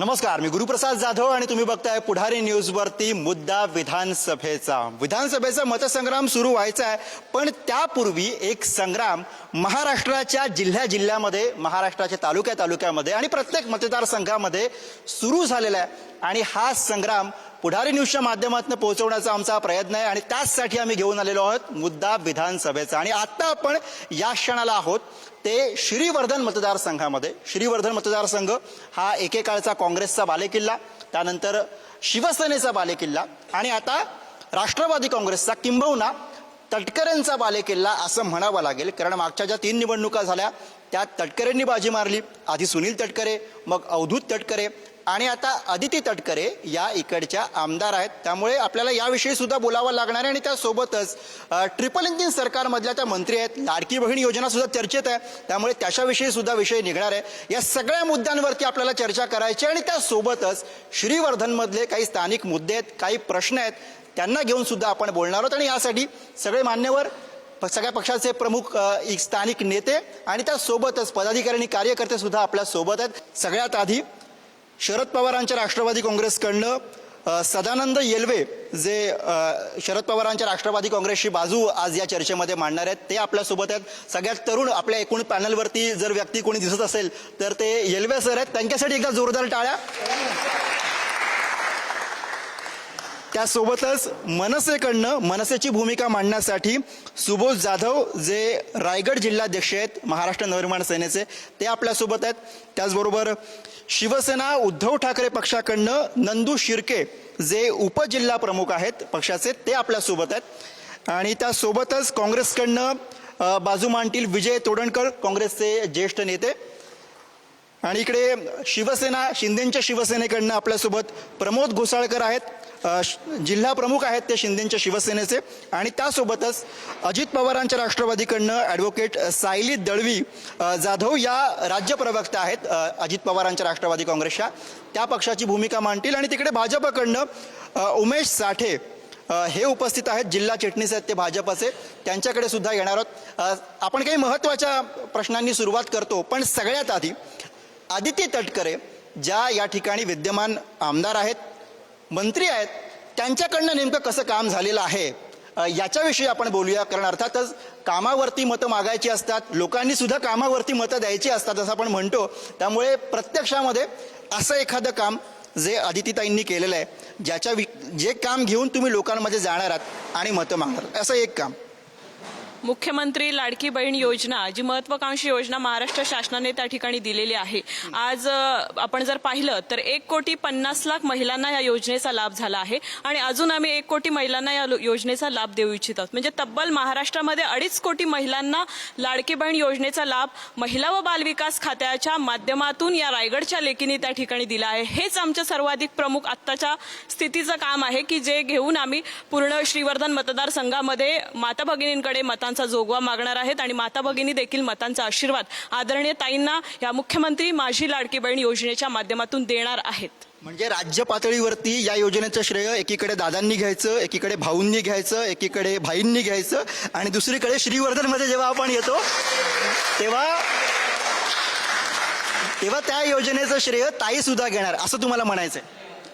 नमस्कार मी गुरुप्रसाद जाधव आणि तुम्ही बघताय पुढारी न्यूजवरती मुद्दा विधानसभेचा. विधानसभेचा मतसंग्राम सुरू व्हायचा आहे पण त्यापूर्वी एक संग्राम महाराष्ट्राच्या जिल्ह्या जिल्ह्यामध्ये महाराष्ट्राच्या तालुक्या तालुक्यामध्ये आणि प्रत्येक मतदारसंघामध्ये सुरू झालेला आहे आणि हा संग्राम पुढारी न्यूजच्या माध्यमातून पोहोचवण्याचा आमचा प्रयत्न आहे आणि त्याचसाठी आम्ही घेऊन आलेलो आहोत मुद्दा विधानसभेचा. आणि आता आपण या क्षणाला आहोत. ते श्रीवर्धन मतदारसंघामध्ये. श्रीवर्धन मतदारसंघ हा एकेकाळचा काँग्रेसचा बालेकिल्ला त्यानंतर शिवसेनेचा बालेकिल्ला आणि आता राष्ट्रवादी काँग्रेसचा किंबहुना तटकरेंचा बालेकिल्ला असं म्हणावं लागेल. कारण मागच्या ज्या तीन निवडणुका झाल्या त्यात तटकरेंनी बाजी मारली. आधी सुनील तटकरे मग अवधूत तटकरे. आणि आता अदिती तटकरे या इकडच्या आमदार आहेत. त्यामुळे आपल्याला याविषयी सुद्धा बोलावं लागणार आहे आणि त्यासोबतच ट्रिपल इंजिन सरकारमधल्या त्या मंत्री आहेत. लाडकी बहीण योजना सुद्धा चर्चेत आहे. त्यामुळे त्याच्याविषयी सुद्धा विषय निघणार आहे. या सगळ्या मुद्द्यांवरती आपल्याला चर्चा करायची आहे आणि त्यासोबतच श्रीवर्धनमधले काही स्थानिक मुद्दे आहेत काही प्रश्न आहेत त्यांना घेऊन सुद्धा आपण बोलणार आहोत. आणि यासाठी सगळे मान्यवर सगळ्या पक्षाचे प्रमुख एक स्थानिक नेते आणि त्यासोबतच पदाधिकारी आणि कार्यकर्ते सुद्धा आपल्यासोबत आहेत. सगळ्यात आधी शरद पवारांच्या राष्ट्रवादी काँग्रेसकडनं सदानंद येलवे जे शरद पवारांच्या राष्ट्रवादी काँग्रेसची बाजू आज या चर्चेमध्ये मांडणार आहेत ते आपल्यासोबत आहेत. सगळ्यात तरुण आपल्या एकूण पॅनलवरती जर व्यक्ती कोणी दिसत असेल तर ते येलवे सर आहेत. त्यांच्यासाठी एकदा जोरदार टाळ्या. त्यासोबतच मनसेकडनं मनसेची भूमिका मांडण्यासाठी सुबोध जाधव जे रायगड जिल्हाध्यक्ष आहेत महाराष्ट्र नवनिर्माण सेनेचे ते आपल्यासोबत आहेत. त्याचबरोबर शिवसेना उद्धव ठाकरे पक्षाकडनं नंदू शिर्के जे उपजिल्हा प्रमुख आहेत पक्षाचे ते आपल्यासोबत आहेत. आणि त्यासोबतच काँग्रेसकडनं बाजू मांडतील विजय तोडणकर काँग्रेसचे ज्येष्ठ नेते. आणि इकडे शिवसेना शिंदेंच्या शिवसेनेकडनं आपल्यासोबत प्रमोद घोसाळकर आहेत. जिल्हा प्रमुख आहेत ते शिंदेंच्या शिवसेनेचे. आणि त्यासोबतच अजित पवारांच्या राष्ट्रवादीकडनं ॲडव्होकेट सायली दळवी जाधव या राज्य प्रवक्ता आहेत अजित पवारांच्या राष्ट्रवादी काँग्रेसच्या. त्या पक्षाची भूमिका मांडतील. आणि तिकडे भाजपकडनं उमेश साठे हे उपस्थित आहेत. जिल्हा चिटणीस आहेत ते भाजपचे. त्यांच्याकडे सुद्धा येणार आहोत. आपण काही महत्त्वाच्या प्रश्नांनी सुरुवात करतो पण सगळ्यात आधी आदित्य तटकरे ज्या या ठिकाणी विद्यमान आमदार आहेत मंत्री आहेत त्यांच्याकडनं नेमकं कसं काम झालेलं आहे याच्याविषयी आपण बोलूया. कारण अर्थातच कामावरती मतं मागायची असतात लोकांनी सुद्धा कामावरती मतं द्यायची असतात असं आपण म्हणतो. त्यामुळे प्रत्यक्षामध्ये असं एखादं काम जे आदितीताईंनी केलेलं आहे ज्याच्या वि जे काम घेऊन तुम्ही लोकांमध्ये जाणार आहात आणि मतं मागणार असं एक काम. मुख्यमंत्री लाडकी बहीण योजना जी महत्वाकांक्षी योजना महाराष्ट्र शासनाने त्या ठिकाणी दिलेली आहे. आज आपण जर पाहिलं तर एक कोटी पन्नास लाख महिलांना या योजनेचा लाभ झाला आहे आणि अजून आम्ही एक कोटी महिलांना या लो- योजनेचा लाभ देऊ इच्छित आहोत. म्हणजे तब्बल महाराष्ट्रामध्ये अडीच कोटी महिलांना लाडकी बहीण योजनेचा लाभ महिला व बालविकास खात्याच्या माध्यमातून या रायगडच्या लेकीने त्या ठिकाणी दिला आहे. हेच आमचं सर्वाधिक प्रमुख आत्ताच्या स्थितीचं काम आहे की जे घेऊन आम्ही पूर्ण श्रीवर्धन मतदारसंघामध्ये माता भगिनींकडे मतांचा जोगवा मागणार आहेत आणि माता भगिनी देखील मतांचा आशीर्वाद आदरणीय ताईंना या मुख्यमंत्री माझी लाडकी बहीण योजनेच्या माध्यमातून देणार आहेत. म्हणजे राज्य पातळीवरती या योजनेचं श्रेय एकीकडे दादांनी घ्यायचं एकीकडे भाऊंनी घ्यायचं एकीकडे भाईंनी घ्यायचं आणि दुसरीकडे श्रीवर्धनमध्ये जेव्हा आपण येतो तेव्हा तेव्हा त्या योजनेचं श्रेय ताई सुद्धा घेणार असं तुम्हाला म्हणायचंय.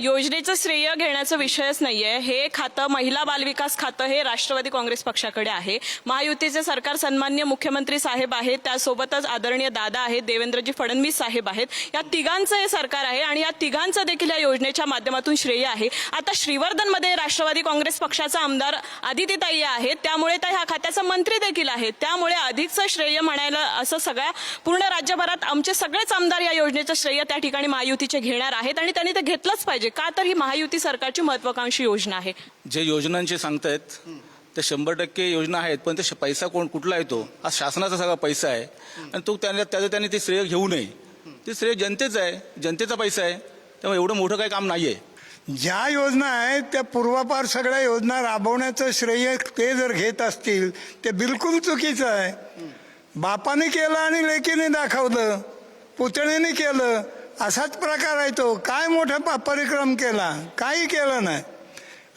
योजनेचं श्रेय घेण्याचा विषयच नाहीये. हे खातं महिला बालविकास खातं हे राष्ट्रवादी काँग्रेस पक्षाकडे आहे. महायुतीचे सरकार सन्मान्य मुख्यमंत्री साहेब आहेत. त्यासोबतच आदरणीय दादा आहेत देवेंद्रजी फडणवीस साहेब आहेत. या तिघांचं हे सरकार आहे आणि या तिघांचं देखील या योजनेच्या माध्यमातून श्रेय आहे. आता श्रीवर्धनमध्ये राष्ट्रवादी काँग्रेस पक्षाचा आमदार आदितीताई आहेत त्यामुळे त्या ह्या खात्याचा मंत्री देखील आहेत. त्यामुळे अधिकचं श्रेय म्हणायला असं सगळ्या पूर्ण राज्यभरात आमचे सगळेच आमदार या योजनेचं श्रेय त्या ठिकाणी महायुतीचे घेणार आहेत आणि त्यांनी ते घेतलंच पाहिजे. का तर ही महायुती सरकारची महत्वाकांक्षी योजना आहे. जे योजनांचे सांगतायत ते शंभर टक्के योजना आहेत पण ते पैसा कोण कुठला येतो हा शासनाचा सगळा पैसा आहे. आणि तो त्याने त्याचं त्याने ते श्रेय घेऊ नये. ते श्रेय जनतेचं आहे जनतेचा पैसा आहे. त्यामुळे एवढं मोठं काही काम नाहीये. ज्या योजना आहेत त्या पूर्वापार सगळ्या योजना राबवण्याचं श्रेय ते जर घेत असतील ते बिलकुल चुकीचं आहे. बापाने केलं आणि लेकीने दाखवलं. पुतणीने केलं. असाच प्रकार आहे तो. काय मोठा परिक्रम केला? काही केलं नाही.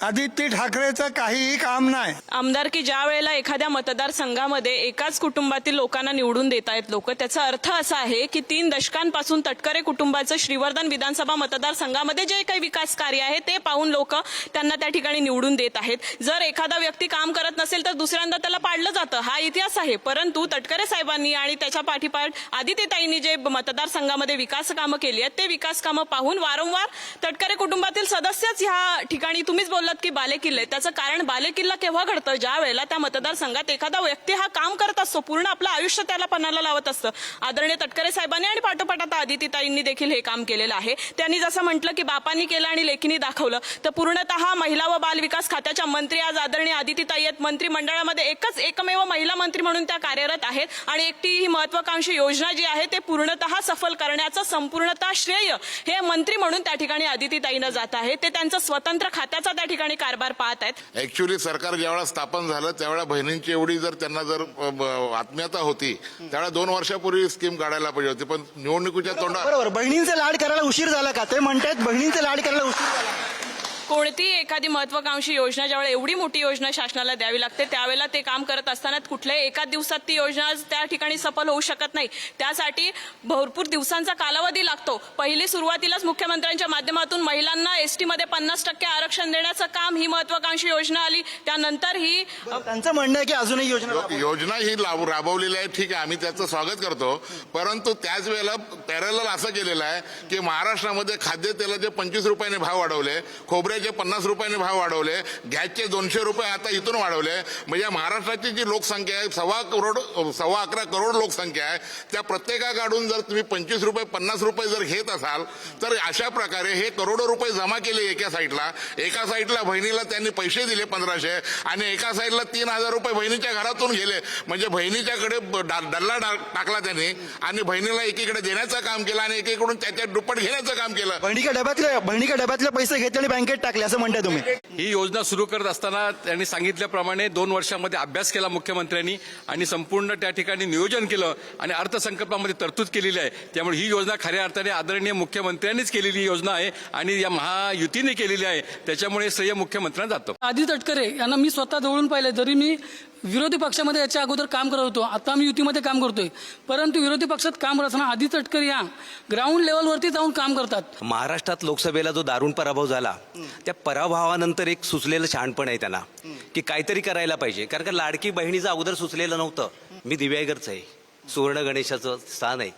आदित्य ठाकरेचं काहीही काम नाही. आमदारकी ज्या वेळेला एखाद्या मतदारसंघामध्ये एकाच कुटुंबातील लोकांना निवडून देत आहेत लोक त्याचा अर्थ असा आहे की तीन दशकांपासून तटकरे कुटुंबाचं श्रीवर्धन विधानसभा मतदारसंघामध्ये जे काही विकास कार्य आहे ते पाहून लोक त्यांना त्या ठिकाणी निवडून देत आहेत. जर एखादा व्यक्ती काम करत नसेल तर दुसऱ्यांदा त्याला पाडलं जातं. हा इतिहास आहे. परंतु तटकरे साहेबांनी आणि त्याच्या पाठीपाठ आदित्यताईंनी जे मतदारसंघामध्ये विकास कामं केली आहेत ते विकास कामं पाहून वारंवार तटकरे कुटुंबातील सदस्यच ह्या ठिकाणी तुम्हीच बोललात की बालेकिल्ले? त्याचं कारण बालेकिल्ला केव्हा घडतं? ज्या वेळेला त्या मतदारसंघात एखादा व्यक्ती हा काम करत असतो पूर्ण आपलं आयुष्य त्याला पणाला लावत असतं. आदरणीय तटकरे साहेबांनी आणि पाठोपाठ आता आदितीताईंनी देखील हे काम केलेलं आहे. त्यांनी जसं म्हटलं की बापांनी केलं आणि लेखीनी दाखवलं तर पूर्णतः महिला व बाल विकास खात्याच्या मंत्री आज आदरणीय आदितीताई आहेत. मंत्रिमंडळामध्ये एकच एकमेव महिला मंत्री म्हणून त्या कार्यरत आहेत आणि एकटी ही महत्वाकांक्षी योजना जी आहे ते पूर्णतः सफल करण्याचं संपूर्णतः श्रेय हे मंत्री म्हणून त्या ठिकाणी आदितीताईनं जात आहे. ते त्यांचं स्वतंत्र खात्याचा त्या ठिकाणी कारभार पाहत आहेत. ऍक्च्युली सरकार ज्यावेळेला स्थापन झालं त्यावेळेला बहिणींची एवढी जर त्यांना जर अ, ब- आत्मीयता होती त्यावेळेला दोन वर्षापूर्वी स्कीम काढायला पाहिजे होती पण निवडणुकीच्या तोंडात बरोबर. बहिणींचे लाड करायला उशीर झाला का? ते म्हणतायत बहिणींचे लाड करायला उशीर झाला. कोणतीही एखादी महत्वाकांक्षी योजना ज्यावेळेला एवढी मोठी योजना शासनाला द्यावी लागते त्यावेळेला ते काम करत असताना कुठल्याही एका दिवसात ती योजना त्या ठिकाणी सफल होऊ शकत नाही. त्यासाठी भरपूर दिवसांचा कालावधी लागतो. पहिली सुरुवातीलाच मुख्यमंत्र्यांच्या माध्यमातून महिलांना एसटी मध्ये पन्नास टक्के आरक्षण देण्याचं काम ही महत्वाकांक्षी योजना आली. त्यानंतर ही त्यांचं म्हणणं आहे की अजूनही योजना. योजना ही राबवलेली आहे. ठीक आहे आम्ही त्याचं स्वागत करतो. परंतु त्याच वेळेला पॅरल असं केलेलं आहे की महाराष्ट्रामध्ये खाद्यतेलाचे पंचवीस रुपयाने भाव वाढवले. खोबऱ्याचे पन्नास रुपयाने भाव वाढवले गॅसचे दोनशे रुपये आता इथून वाढवले. म्हणजे महाराष्ट्राची जी लोकसंख्या आहे सव्वा करोड सव्वा अकरा करोड लोकसंख्या आहे त्या प्रत्येकाकडून जर तुम्ही पंचवीस रुपये पन्नास रुपये जर घेत असाल तर अशा प्रकारे हे करोडो रुपये जमा केले एका साईडला एका साईडला बहिणीला त्यांनी पैसे दिले पंधराशे आणि एका साईडला तीन हजार रुपये बहिणीच्या घरातून गेले. म्हणजे बहिणीच्याकडे डल्ला टाकला त्यांनी आणि बहिणीला एकीकडे देण्याचं काम केलं आणि एकीकडून त्याच्या दुप्पट घेण्याचं काम केलं. बहिणीच्या डब्यातले बहिणीच्या डब्यातले पैसे घेतले आणि बँकेत टाकले असं म्हणताय तुम्ही? ही योजना सुरू करत असताना त्यांनी सांगितल्याप्रमाणे दोन वर्षामध्ये अभ्यास केला मुख्यमंत्र्यांनी आणि संपूर्ण त्या ठिकाणी नियोजन केलं आणि अर्थसंकल्पामध्ये तरतूद केलेली आहे. त्यामुळे ही योजना खऱ्या अर्थाने आदरणीय मुख्यमंत्र्यांनीच केलेली योजना आहे आणि या महायुतीने केलेली आहे. त्याच्यामुळे श्रेय मुख्यमंत्र्यांना जातं. आदी तटकरे यांना मी स्वतः जवळून पाहिले जरी मी विरोधी पक्षामध्ये याच्या अगोदर काम करत होतो आता मी युतीमध्ये काम करतोय. परंतु विरोधी पक्षात काम करत असताना आदी तटकरे या ग्राउंड लेवलवरती जाऊन काम करतात. महाराष्ट्रात लोकसभेला जो दारुण पराभव झाला त्या पराभवानंतर एक सुचलेलं शहाणपण आहे त्यांना की काहीतरी करायला पाहिजे. कारण का लाडकी बहिणीचं अगोदर सुचलेलं नव्हतं. मी दिव्यागरच आहे. सुवर्ण गणेशाचं स्थान आहे.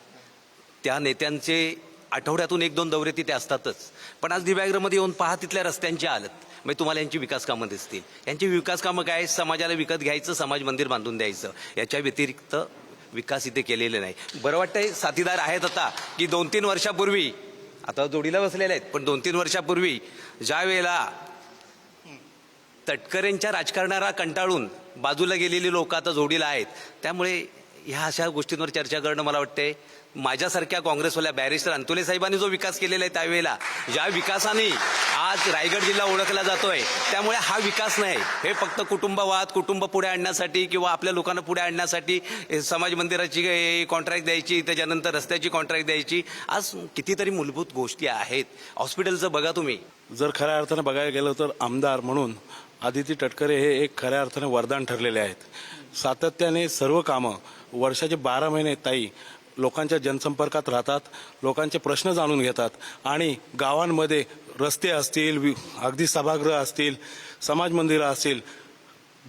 त्या नेत्यांचे आठवड्यातून एक दोन दौरे तिथे असतातच. पण आज दिव्यागरमध्ये येऊन पहा तिथल्या रस्त्यांची हालत. म्हणजे तुम्हाला यांची विकास कामं दिसतील. यांची विकास कामं काय? समाजाला विकत घ्यायचं समाज मंदिर बांधून द्यायचं. याच्या व्यतिरिक्त विकास इथे केलेले नाही. बरं वाटतंय साथीदार आहेत आता की दोन तीन वर्षापूर्वी आता जोडीला बसलेले आहेत पण दोन तीन वर्षापूर्वी ज्या वेळेला तटकरेंच्या राजकारणाला कंटाळून बाजूला गेलेली लोक आता जोडीला आहेत त्यामुळे ह्या अशा गोष्टींवर चर्चा करणं मला वाटते माझ्यासारख्या काँग्रेसवाल्या बॅरिस्टर अंतुले साहेबांनी जो विकास केलेला आहे त्यावेळेला ज्या विकासाने आज रायगड जिल्हा ओळखला जातोय त्यामुळे हा विकास नाही. हे फक्त कुटुंबवाद कुटुंब पुढे आणण्यासाठी किंवा आपल्या लोकांना पुढे आणण्यासाठी समाज मंदिराची कॉन्ट्रॅक्ट द्यायची त्याच्यानंतर रस्त्याची कॉन्ट्रॅक्ट द्यायची आज कितीतरी मूलभूत गोष्टी आहेत. हॉस्पिटलचं बघा तुम्ही. जर खऱ्या अर्थानं बघायला गेलं तर आमदार म्हणून आदिती तटकरे हे एक खऱ्या अर्थाने वरदान ठरलेले आहेत. सातत्याने सर्व कामं वर्षाचे बारा महिने ताई लोकांच्या जनसंपर्कात राहतात लोकांचे प्रश्न जाणून घेतात आणि गावांमध्ये रस्ते असतील वि- अगदी सभागृह असतील समाज मंदिरं असतील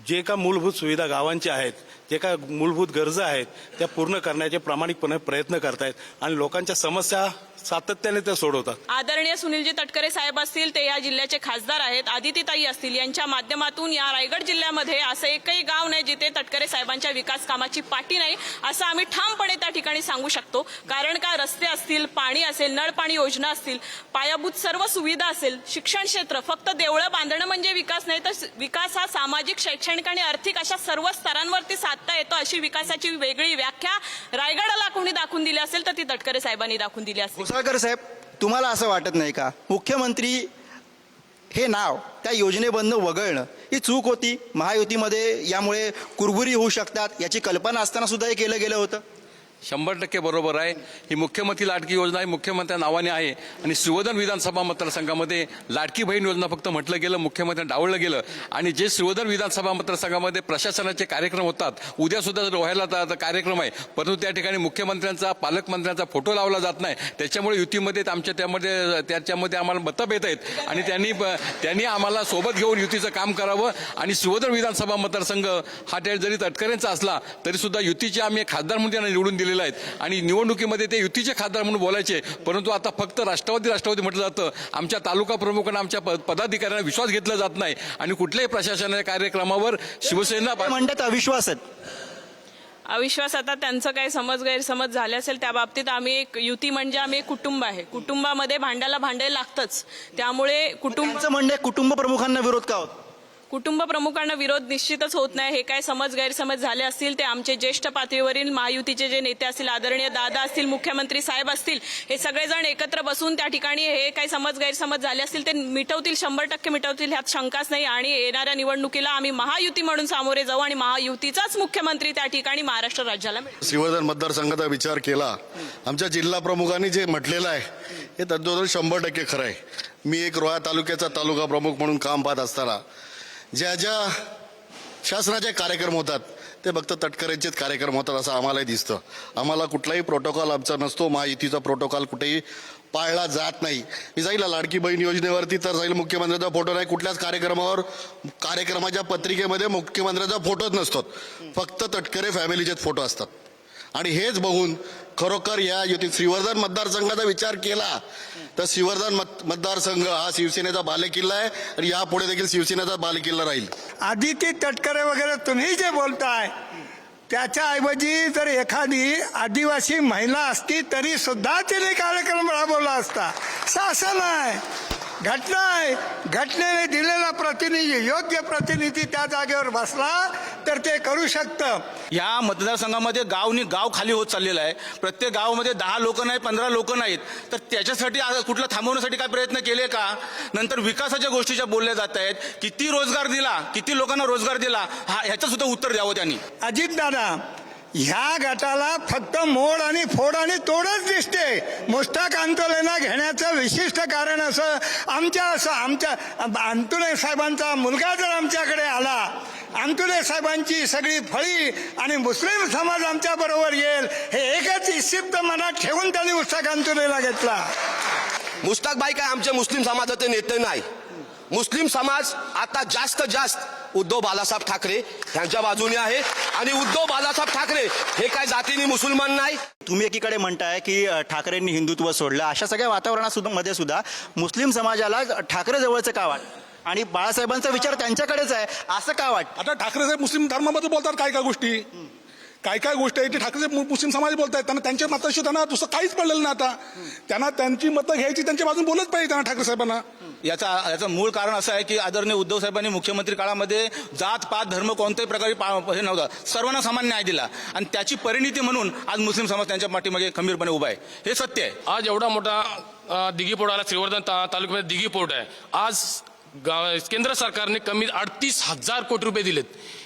जे का मूलभूत सुविधा गावांच्या आहेत जे काय मूलभूत गरजा आहेत त्या पूर्ण करण्याचे प्रामाणिकपणे प्रयत्न करतायत आणि लोकांच्या समस्या सातत्याने ते सोडवतात. आदरणीय सुनीलजी तटकरे साहेब असतील ते या जिल्ह्याचे खासदार आहेत. आदितीताई असतील यांच्या माध्यमातून या रायगड जिल्ह्यामध्ये असं एकही गाव नाही जिथे तटकरे साहेबांच्या विकास कामाची पाठी नाही असं आम्ही ठामपणे त्या ठिकाणी सांगू शकतो. कारण का रस्ते असतील पाणी असेल नळपाणी योजना असतील पायाभूत सर्व सुविधा असेल शिक्षण क्षेत्र फक्त देवळं बांधणं म्हणजे विकास नाही तर विकास हा सामाजिक शैक्षणिक आणि आर्थिक अशा सर्व स्तरांवरती साधता येतो अशी विकासाची वेगळी व्याख्या रायगडाला कोणी दाखवून दिली असेल तर ती तटकरे साहेबांनी दाखवून दिली असेल. घोसाळकर साहेब तुम्हाला असं वाटत नाही का? मुख्यमंत्री हे नाव त्या योजनेबंद वगळणं ही चूक होती. महायुतीमध्ये यामुळे कुरबुरी होऊ शकतात याची कल्पना असताना सुद्धा हे केलं गेलं होतं. शंभर टक्के बरोबर आहे. ही मुख्यमंत्री लाडकी योजना ही मुख्यमंत्र्या नावाने आहे. आणि श्रीवर्धन विधानसभा मतदारसंघामध्ये लाडकी बहीण योजना फक्त म्हटलं गेलं मुख्यमंत्री डावळलं गेलं. आणि जे श्रीवर्धन विधानसभा मतदारसंघामध्ये प्रशासनाचे कार्यक्रम होतात उद्या सुद्धा जर व्हायला कार्यक्रम आहे परंतु त्या ठिकाणी मुख्यमंत्र्यांचा पालकमंत्र्यांचा फोटो लावला जात नाही. त्याच्यामुळे युतीमध्ये आमच्या त्यामध्ये त्याच्यामध्ये आम्हाला मतभेद आहेत. आणि त्यांनी त्यांनी आम्हाला सोबत घेऊन युतीचं काम करावं. आणि श्रीवर्धन विधानसभा मतदारसंघ हा त्या जरी तटकऱ्यांचा असला तरी सुद्धा युतीचे आम्ही खासदार म्हणून त्यांना निवडून दिलेले आहेत. आणि निवडणुकीमध्ये ते युतीचे खासदार म्हणून बोलायचे परंतु आता फक्त राष्ट्रवादी राष्ट्रवादी म्हटलं जातं. आमच्या तालुका प्रमुखांना आमच्या पदाधिकाऱ्यांना विश्वास घेतला जात नाही. आणि कुठल्याही प्रशासनाच्या कार्यक्रमावर शिवसेना म्हणतात? अविश्वास आहेत. अविश्वास आता त्यांचं काही समज गैरसमज झाले असेल त्या बाबतीत आम्ही एक युती म्हणजे आम्ही एक कुटुंब आहे. कुटुंबामध्ये भांड्याला भांडे लागतंच. त्यामुळे कुटुंब तुमचं म्हणणं आहे कुटुंब प्रमुखांना विरोध का होत? कुटुंब प्रमुखांना विरोध निश्चितच होत नाही. हे काय समज गैरसमज झाले असतील ते आमचे ज्येष्ठ पातळीवरील महायुतीचे जे नेते असतील आदरणीय दादा असतील मुख्यमंत्री साहेब असतील हे सगळेजण एकत्र बसून त्या ठिकाणी हे काही समज गैरसमज झाले असतील ते मिटवतील शंभर टक्के मिटवतील ह्यात शंकाच नाही. आणि येणाऱ्या निवडणुकीला आम्ही महायुती म्हणून सामोरे जाऊ आणि महायुतीचाच मुख्यमंत्री त्या ठिकाणी महाराष्ट्र राज्याला मिळेल. श्रीवर्धन मतदारसंघाचा विचार केला. आमच्या जिल्हा प्रमुखांनी जे म्हटलेलं आहे हे तद्दोदल शंभर टक्के खरं आहे. मी एक रोहा तालुक्याचा तालुका प्रमुख म्हणून काम पाहत असताना ज्या ज्या शासनाचे कार्यक्रम होतात ते फक्त तटकऱ्यांचेच कार्यक्रम होतात असं आम्हालाही दिसतं. आम्हाला कुठलाही प्रोटोकॉल आमचा नसतो महायुतीचा प्रोटोकॉल कुठेही पाळला जात नाही. मी जाईल लाडकी बहीण योजनेवरती तर जाईल मुख्यमंत्र्याचा फोटो नाही कुठल्याच कार्यक्रमावर कार्यक्रमाच्या पत्रिकेमध्ये मुख्यमंत्र्याचा फोटोच नसतो. फक्त तटकरे फॅमिलीचेच फोटो असतात. आणि हेच बघून खरोखर या युती श्रीवर्धन मतदारसंघाचा विचार केला तर श्रीवर्धन मत मतदारसंघ हा शिवसेनेचा बालेकिल्ला आहे आणि यापुढे देखील शिवसेनेचा बालेकिल्ला राहील. आदिती तटकरे वगैरे तुम्ही जे बोलताय त्याच्याऐवजी जर एखादी आदिवासी महिला असती तरी सुद्धा तिने कार्यक्रम राबवला असता. शासन आहे घटना आहे. घटनेने दिलेला प्रतिनिधी योग्य प्रतिनिधी त्या जागेवर बसला तर ते करू शकतं. या मतदारसंघामध्ये गावनी गाव खाली होत चाललेलं आहे. प्रत्येक गावामध्ये दहा लोक नाही पंधरा लोक नाहीत. तर त्याच्यासाठी कुठलं थांबवण्यासाठी काय प्रयत्न केले का? नंतर विकासाच्या गोष्टीच्या बोलल्या जात आहेत. किती रोजगार दिला किती लोकांना रोजगार दिला हा ह्याचं सुद्धा उत्तर द्यावं त्यांनी. अजितदादा ह्या गटाला फक्त मोड आणि फोड आणि तोडच दिसते. मुस्ताक आंदोलना घेण्याचं विशिष्ट कारण असं आमच्या असं आमच्या अंतुले साहेबांचा मुलगा जर आमच्याकडे आला अंतुले साहेबांची सगळी फळी आणि मुस्लिम समाज आमच्या बरोबर येईल हे एकच इशिप्त मनात ठेवून त्यांनी मुस्ताक अंतुलेला घेतला. मुस्ताकबाई काय आमच्या मुस्लिम समाजाचे नेते नाही. मुस्लिम समाज आता जास्त जास्त उद्धव बालासाहेब ठाकरे यांच्या बाजूने आहे. आणि उद्धव बालासाहेब ठाकरे हे काय जातीने मुसलमान नाही? तुम्ही एकीकडे म्हणताय की ठाकरेंनी हिंदुत्व सोडलं. अशा सगळ्या वातावरणासुद्धा मध्ये सुद्धा मुस्लिम समाजाला ठाकरे जवळचं का वाट आणि बाळासाहेबांचा विचार त्यांच्याकडेच आहे. असं का वाट आता ठाकरे साहेब मुस्लिम धर्माबद्दल बोलतात काय काय गोष्टी? काय काय गोष्टी आहेत ते ठाकरे मुस्लिम समाज बोलतायत. त्यांना त्यांच्या मताशी त्यांना दुसरं काहीच पडलेलं नाही आता. त्यांना त्यांची मतं घ्यायची त्यांच्या बाजून बोलत पाहिजे त्यांना ठाकरे साहेबांना. याचा याचं मूळ कारण असं आहे की आदरणीय उद्धव साहेबांनी मुख्यमंत्री काळामध्ये जात पात धर्म कोणत्याही प्रकारे हे नव्हता. सर्वांना समान न्याय दिला. आणि त्याची परिणिती म्हणून आज मुस्लिम समाज त्यांच्या पाठीमागे खंबीरपणे उभा आहे. हे सत्य आहे. आज एवढा मोठा दिघी पोर्ट आला श्रीवर्धन तालुक्यामध्ये दिघी पोर्ट आहे. आज गा- केंद्र सरकारने कमी अडतीस हजार कोटी रुपये दिलेत.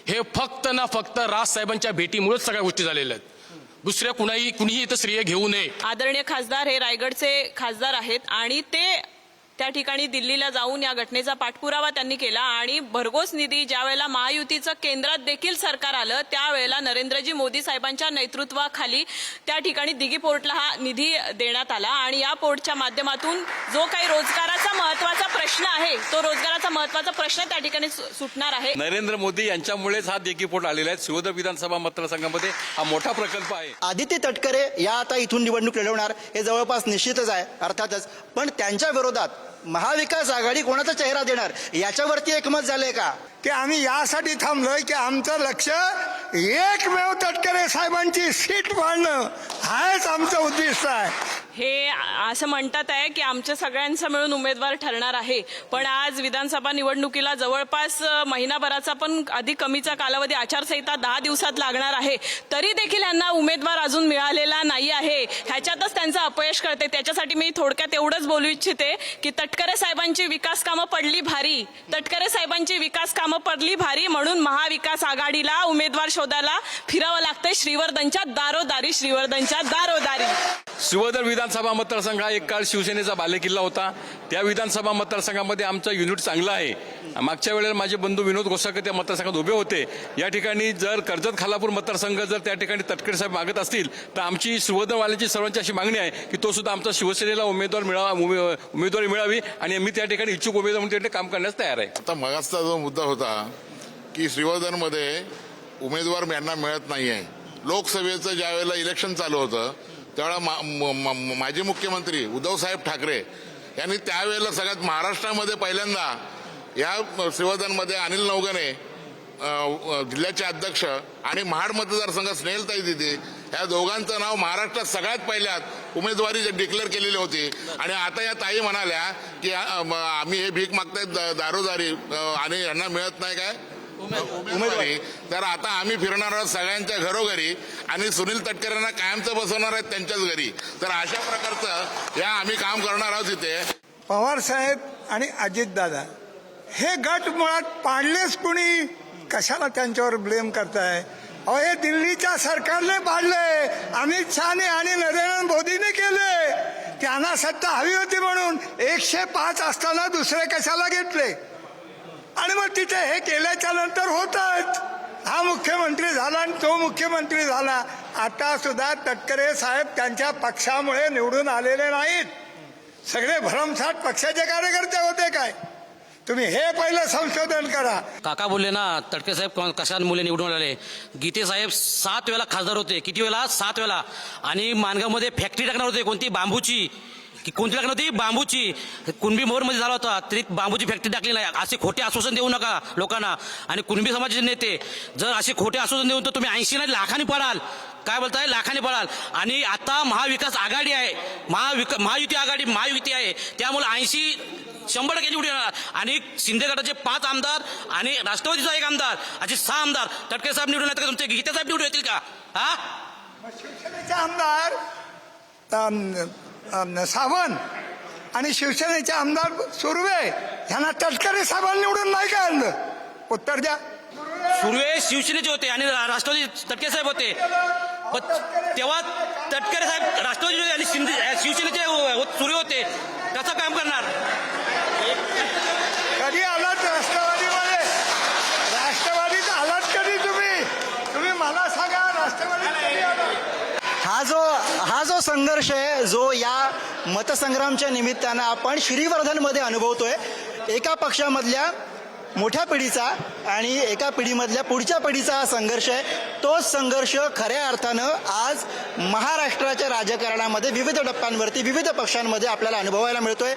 हे फक्त ना फक्त राज साहेबांच्या भेटीमुळेच सगळ्या गोष्टी झालेल्या आहेत. दुसऱ्या कुणाही कुणीही इथं श्रेय घेऊ नये. आदरणीय खासदार हे रायगडचे खासदार आहेत आणि ते त्या ठिकाणी दिल्लीला जाऊन या घटनेचा पाठपुरावा त्यांनी केला आणि भरघोस निधी ज्यावेळेला महायुतीचं केंद्रात देखील सरकार आलं त्यावेळेला नरेंद्रजी मोदी साहेबांच्या नेतृत्वाखाली त्या ठिकाणी दिघी पोर्टला हा निधी देण्यात आला. आणि या पोर्टच्या माध्यमातून जो काही रोजगाराचा महत्त्वाचा प्रश्न आहे तो रोजगाराचा महत्त्वाचा प्रश्न त्या ठिकाणी सुटणार आहे. नरेंद्र मोदी यांच्यामुळेच हा देखीपोट आलेला आहे. शिवोदर विधानसभा मतदारसंघामध्ये हा मोठा प्रकल्प आहे. आदित्य तटकरे या आता इथून निवडणूक लढवणार हे जवळपास निश्चितच आहे अर्थातच. पण त्यांच्या विरोधात महाविकास आघाडी कोणाचा चेहरा देणार? याच्यावरती एकमत झालंय का? की आम्ही यासाठी थांबलोय की आमचं लक्ष एकमेव तटकरे साहेबांची सीट पाडणं हाच आमचं उद्दिष्ट आहे. हे असं म्हणतात आहे की आमच्या सगळ्यांचा मिळून उमेदवार ठरणार आहे. पण आज विधानसभा निवडणुकीला जवळपास महिनाभराचा पण अधिक कमीचा कालावधी आचारसंहिता दहा दिवसात लागणार आहे. तरी देखील यांना उमेदवार अजून मिळालेला नाही आहे. ह्याच्यातच त्यांचं अपयश करते त्याच्यासाठी मी थोडक्यात एवढंच बोलू इच्छिते की तटकरे साहेबांची विकास कामं पडली भारी. तटकरे साहेबांची विकास कामं पडली भारी म्हणून महाविकास आघाडीला उमेदवार शोधायला फिरावं लागतंय. श्रीवर्धनच्या दारोदारी श्रीवर्धनच्या दारोदारी. श्रीवर्धन विधानसभा मतदारसंघ हा एक काळ शिवसेनेचा बालेकिल्ला होता. त्या विधानसभा मतदारसंघामध्ये आमचं युनिट चांगला आहे. मागच्या वेळेला माझे बंधू विनोद गोसाकर त्या मतदारसंघात उभे होते. या ठिकाणी जर कर्जत खालापूर मतदारसंघ जर त्या ठिकाणी तटकरे साहेब मागत असतील तर आमची श्रीवर्धनवाल्यांची सर्वांची अशी मागणी आहे की तो सुद्धा आमचा शिवसेनेला उमेदवार मिळावा उमे- उमेदवारी मिळावी आणि मी त्या ठिकाणी इच्छुक उमेदवार म्हणून त्या काम करण्यास तयार आहे. आता मगाचा जो मुद्दा होता की श्रीवर्धनमध्ये उमेदवार यांना मिळत नाही आहे लोकसभेचं ज्या वेळेला इलेक्शन चालू होतं त्यावेळा मा- म- म- माजी मुख्यमंत्री उद्धवसाहेब ठाकरे यांनी त्यावेळेला सगळ्यात महाराष्ट्रामध्ये पहिल्यांदा या श्रीवर्धनमध्ये अनिल नवगणे जिल्ह्याचे अध्यक्ष आणि महाड मतदारसंघ स्नेहलताई दिदी या दोघांचं नाव महाराष्ट्रात सगळ्यात पहिल्यात उमेदवारी डिक्लेअर केलेली होती. आणि आता या ताई म्हणाल्या की आम्ही हे भीक मागतायत दारोदारी आणि यांना मिळत नाही काय? उमेदवारी. तर आता आम्ही फिरणार आहोत सगळ्यांच्या घरोघरी आणि सुनील तटकरेंना कायमचं बसवणार आहेत त्यांच्याच घरी. तर अशा प्रकारचं या आम्ही काम करणार आहोत इथे. पवार साहेब आणि अजितदादा हे गट मुळात पाडलेच कुणी? कशाला त्यांच्यावर ब्लेम करताय? अहो हे दिल्लीच्या सरकारने पाडले अमित शहाने आणि नरेंद्र मोदीने केले. त्यांना सत्ता हवी होती म्हणून एकशे पाच असताना दुसरे कशाला घेतले? आणि मग तिथे हे केल्याच्यानंतर होतच. हा मुख्यमंत्री झाला आणि तो मुख्यमंत्री झाला. आता सुद्धा तटकरे साहेब त्यांच्या पक्षामुळे निवडून आलेले नाहीत. सगळे भरमसाठ पक्षाचे कार्यकर्ते होते काय? तुम्ही हे पहिलं संशोधन करा. काका बोलले ना तटके साहेब कशा मुले निवडून आले? गीते साहेब सात वेळा खासदार होते. किती वेळा? सात वेळा. आणि मानगावमध्ये फॅक्टरी टाकणार होते कोणती? बांबूची. की कोणती लागली होती बांबूची. कुणबी मोहरमध्ये झाला होता. तरी बांबूची फॅक्टरी टाकली नाही. असे खोटे आश्वासन देऊ नका लोकांना. आणि कुणबी समाजाचे नेते जर असे खोटे आश्वासन देऊन तर तुम्ही ऐंशी नाही लाखाने पडाल काय बोलताय? लाखाने पडाल आणि आता महाविकास आघाडी आहे. महाविक महायुती आघाडी महायुती आहे. त्यामुळे ऐंशी शंभर टक्के निवडून येणार. आणि शिंदे गटाचे पाच आमदार आणि राष्ट्रवादीचा एक आमदार असे सहा आमदार. तटके साहेब निवडून येतात का तुमचे? गीते साहेब निवडून येतील का? हा? शिवसेनेचे आमदार सावंत आणि शिवसेनेचे आमदार सुर्वे ह्यांना तटकरे साहेबांनी निवडून नाही का आणलं? उत्तर द्या. सुर्वे शिवसेनेचे होते आणि राष्ट्रवादी तटके साहेब होते. तेव्हा तटकरे साहेब राष्ट्रवादी आणि शिंदे शिवसेनेचे हो- सुर्वे होते. कसं काम करणार. हा जो हा जो संघर्ष आहे जो या मतसंग्रामच्या निमित्तानं आपण श्रीवर्धनमध्ये अनुभवतोय एका पक्षामधल्या मोठ्या पिढीचा आणि एका पिढीमधल्या पुढच्या पिढीचा हा संघर्ष आहे. तोच संघर्ष खऱ्या अर्थानं आज महाराष्ट्राच्या राजकारणामध्ये विविध टप्प्यांवरती विविध पक्षांमध्ये आपल्याला अनुभवायला मिळतोय.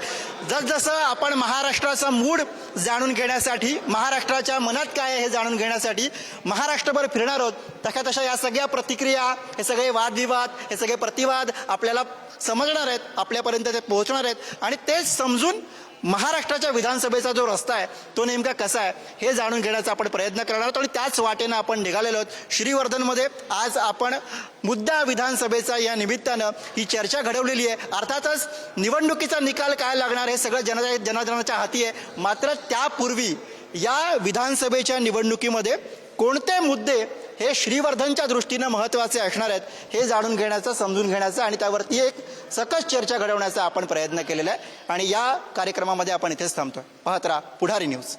जसजसं आपण महाराष्ट्राचा मूड जाणून घेण्यासाठी महाराष्ट्राच्या मनात काय आहे हे जाणून घेण्यासाठी महाराष्ट्रभर फिरणार आहोत. तशा तशा या सगळ्या प्रतिक्रिया हे सगळे वादविवाद हे सगळे प्रतिवाद आपल्याला समजणार आहेत आपल्यापर्यंत ते पोहोचणार आहेत. आणि तेच समजून महाराष्ट्राच्या विधानसभेचा जो रस्ता आहे तो नेमका कसा आहे हे जाणून घेण्याचा आपण प्रयत्न करणार आहोत आणि त्याच वाटेनं आपण निघालेलो आहोत. श्रीवर्धनमध्ये आज आपण मुद्दा विधानसभेचा या निमित्तानं ही चर्चा घडवलेली आहे. अर्थातच निवडणुकीचा निकाल काय लागणार हे सगळं जन जनार्दनाच्या हाती आहे. मात्र त्यापूर्वी या विधानसभेच्या निवडणुकीमध्ये कोणते मुद्दे हे श्रीवर्धनच्या दृष्टीनं महत्त्वाचे असणार आहेत. हे जाणून घेण्याचं समजून घेण्याचं आणि त्यावरती एक सकस चर्चा घडवण्याचा आपण प्रयत्न केलेला आहे. आणि या कार्यक्रमामध्ये आपण इथेच थांबतोय. पाहत राहा पुढारी न्यूज.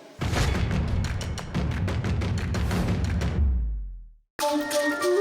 Thank you.